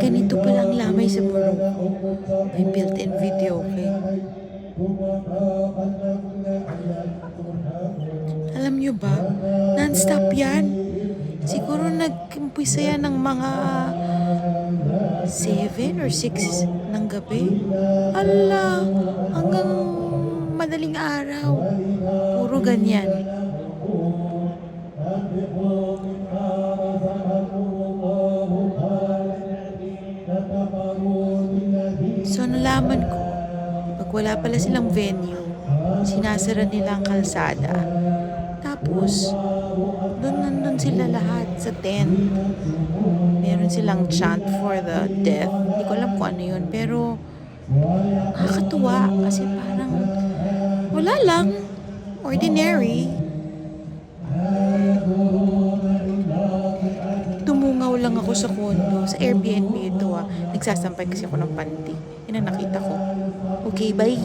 Ganito palang lamay sa Morocco. May built-in video, okay? Alam nyo ba, non-stop yan. Siguro nag-umpisa yan ng mga 7 or 6 ng gabi. Ala, hanggang madaling araw. Puro ganyan. Nalaman ko, pag wala pala silang venue, sinasara nila ang kalsada. Tapos, doon nandun sila lahat sa tent. Meron silang chant for the death. Hindi ko alam kung ano yun. Pero, nakakatuwa kasi parang wala lang. Ordinary. sa condo, sa Airbnb ito ah. Nagsasampay kasi ako ng panty. Yan ang nakita ko. Okay, bye!